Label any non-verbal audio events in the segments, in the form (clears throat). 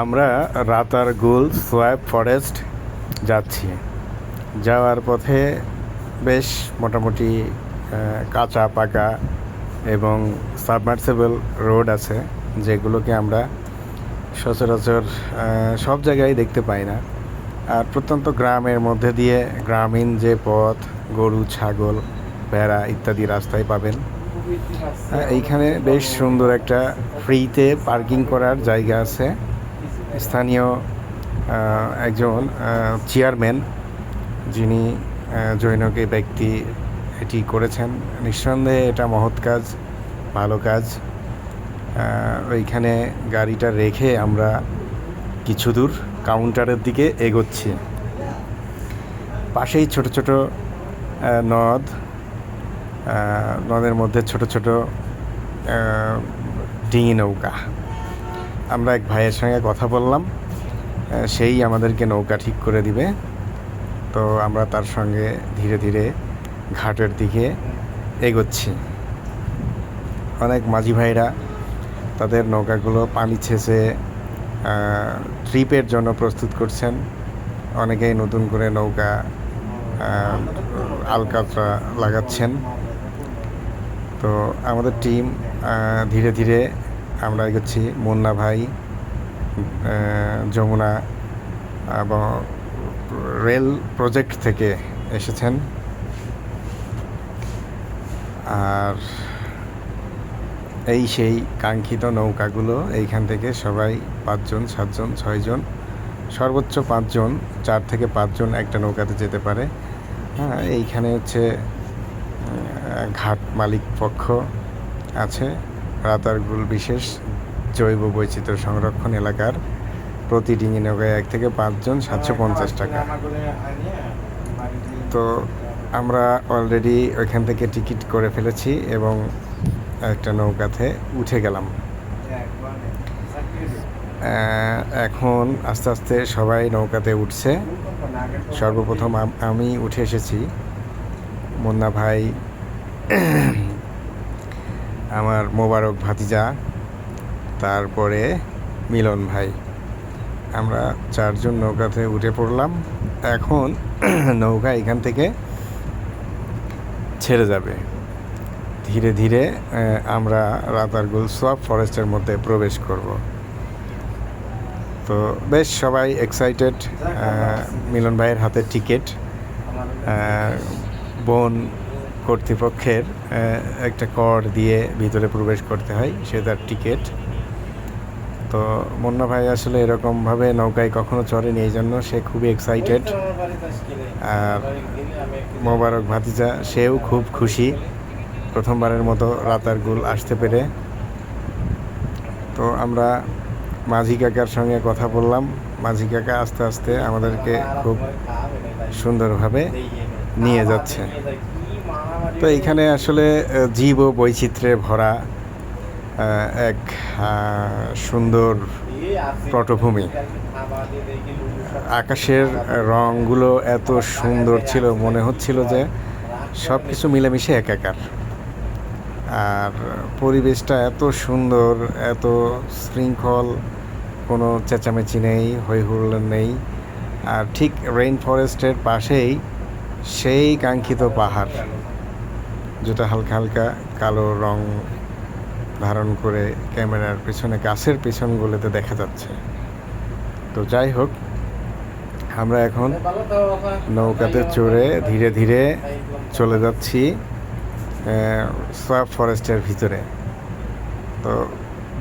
আমরা রাতার রাতারগুল সোয়াব ফরেস্ট যাচ্ছি। যাওয়ার পথে বেশ মোটামুটি কাঁচা, পাকা এবং সাবমার্সেবল রোড আছে, যেগুলোকে আমরা সচরাচর সব জায়গায় দেখতে পাই না। আর প্রত্যন্ত গ্রামের মধ্যে দিয়ে গ্রামীণ যে পথ, গরু, ছাগল, ভেড়া ইত্যাদি রাস্তায় পাবেন। এইখানে বেশ সুন্দর একটা ফ্রিতে পার্কিং করার জায়গা আছে। স্থানীয় একজন চেয়ারম্যান যিনি জৈনকে ব্যক্তি এটি করেছেন। নিঃসন্দেহে এটা মহৎ কাজ, ভালো কাজ। ওইখানে গাড়িটা রেখে আমরা কিছু দূর কাউন্টারের দিকে এগোচ্ছি। পাশেই ছোট ছোট নদ নদের মধ্যে ছোট ছোট ডিঙি নৌকা। আমরা এক ভাইয়ের সঙ্গে কথা বললাম সেই আমাদেরকে নৌকা ঠিক করে দিবে। তো আমরা তার সঙ্গে ধীরে ধীরে ঘাটের দিকে এগোচ্ছি। অনেক মাঝি ভাইরা তাদের নৌকাগুলো পানি ছেঁচে ট্রিপের জন্য প্রস্তুত করছেন। অনেকেই নতুন করে নৌকা আলকাতরা লাগাচ্ছেন। তো আমাদের টিম ধীরে ধীরে আমরা এগোচ্ছি। মুন্না ভাই যমুনা এবং রেল প্রজেক্ট থেকে এসেছেন। আর এই সেই কাঙ্ক্ষিত নৌকাগুলো, এইখান থেকে সবাই পাঁচজন, সাতজন, ছয়জন, সর্বোচ্চ পাঁচজন, চার থেকে পাঁচজন একটা নৌকাতে যেতে পারে। হ্যাঁ এইখানে হচ্ছে ঘাট মালিক পক্ষ আছে। রাতারগুল বিশেষ জৈব বৈচিত্র্য সংরক্ষণ এলাকার প্রতি ডিঙি নৌকায় এক থেকে পাঁচজন সাতশো পঞ্চাশ টাকা। তো আমরা অলরেডি ওইখান থেকে টিকিট করে ফেলেছি এবং একটা নৌকাতে উঠে গেলাম। এখন আস্তে আস্তে সবাই নৌকাতে উঠছে। সর্বপ্রথম আমি উঠে এসেছি। মুন্না ভাই আমার মোবারক ভাতিজা, তারপরে মিলন ভাই। আমরা চারজন নৌকাতে উঠে পড়লাম। এখন (clears throat) নৌকা এখান থেকে ছেড়ে যাবে। ধীরে ধীরে আমরা রাতারগুল সোয়াব ফরেস্টের মধ্যে প্রবেশ করব। তো বেশ, সবাই এক্সাইটেড মিলন ভাইয়ের হাতে টিকিট বন কর্তৃপক্ষের একটা কর দিয়ে ভিতরে প্রবেশ করতে হয়, সে তার টিকিট। তো মুন্না ভাই আসলে এরকমভাবে নৌকায় কখনো চড়েনি এই জন্য সে খুবই এক্সাইটেড আর মোবারক ভাতিজা, সেও খুব খুশি। প্রথমবারের মতো রাতারগুল আসতে পেরে। তো আমরা মাঝি কাকার সঙ্গে কথা বললাম। মাঝি কাকা আস্তে আস্তে আমাদেরকে খুব সুন্দরভাবে নিয়ে যাচ্ছে। তো এখানে আসলে জীব ও বৈচিত্র্যে ভরা এক সুন্দর পটভূমি। আকাশের রঙগুলো এত সুন্দর ছিল, মনে হচ্ছিল যে সব কিছু মিলেমিশে একাকার। আর পরিবেশটা এত সুন্দর, এত শৃঙ্খল, কোনো চেঁচামেচি নেই হই হুল্লোড় নেই। আর ঠিক রেইন ফরেস্টের পাশেই সেই কাঙ্ক্ষিত পাহাড়। যেটা হালকা হালকা কালো রং ধারণ করে ক্যামেরার পেছনে, গাছের পেছনগুলোতে দেখা যাচ্ছে। তো যাই হোক, আমরা এখন নৌকাতে চড়ে ধীরে ধীরে চলে যাচ্ছি সোয়াব ফরেস্টের ভিতরে। তো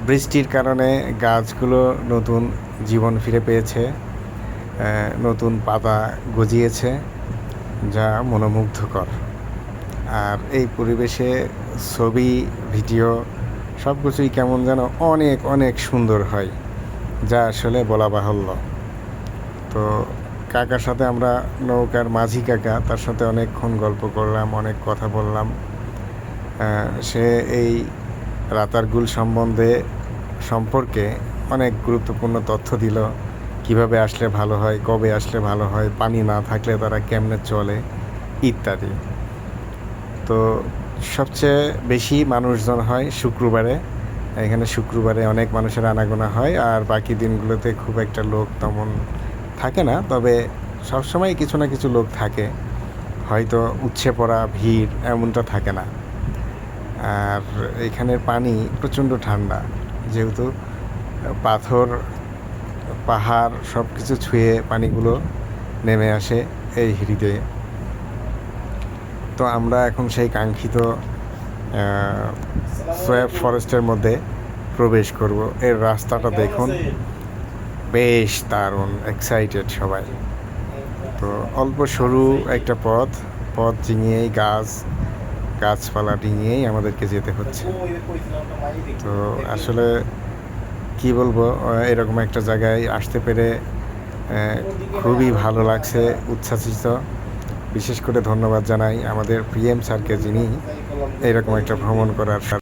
বৃষ্টির কারণে গাছগুলো নতুন জীবন ফিরে পেয়েছে নতুন পাতা গজিয়েছে, যা মনোমুগ্ধকর। আর এই পরিবেশে ছবি, ভিডিও সব কিছুই কেমন যেন অনেক অনেক সুন্দর হয়, যা আসলে বলা বাহুল্য। তো কাকার সাথে আমরা নৌকার মাঝি কাকা, তার সাথে অনেকক্ষণ গল্প করলাম, অনেক কথা বললাম। সে এই রাতারগুল সম্বন্ধে সম্পর্কে অনেক গুরুত্বপূর্ণ তথ্য দিল, কীভাবে আসলে ভালো হয়, কবে আসলে ভালো হয়, পানি না থাকলে তারা কেমনে চলে, ইত্যাদি। তো সবচেয়ে বেশি মানুষজন হয় শুক্রবারে। এখানে শুক্রবারে অনেক মানুষের আনাগোনা হয় আর বাকি দিনগুলোতে খুব একটা লোক তেমন থাকে না। তবে সবসময় কিছু না কিছু লোক থাকে। হয়তো উচ্ছে পড়া, ভিড় এমনটা থাকে না। আর এখানের পানি প্রচণ্ড ঠান্ডা। যেহেতু পাথর, পাহাড় সব কিছু ছুঁয়ে পানিগুলো নেমে আসে এই হিরিতে তো আমরা এখন সেই কাঙ্ক্ষিত সোয়াব ফরেস্টের মধ্যে প্রবেশ করব। এর রাস্তাটা দেখুন। বেশ দারুণ এক্সাইটেড সবাই। তো অল্প সরু একটা পথ পথ ডিঙিয়েই গাছ, গাছপালা ডিঙিয়েই আমাদেরকে যেতে হচ্ছে। তো আসলে কি বলব এরকম একটা জায়গায় আসতে পেরে খুবই ভালো লাগছে, উচ্ছ্বাসিত। বিশেষ করে ধন্যবাদ জানাই আমাদের পিএম স্যারকে যিনি এরকম একটা ভ্রমণ করার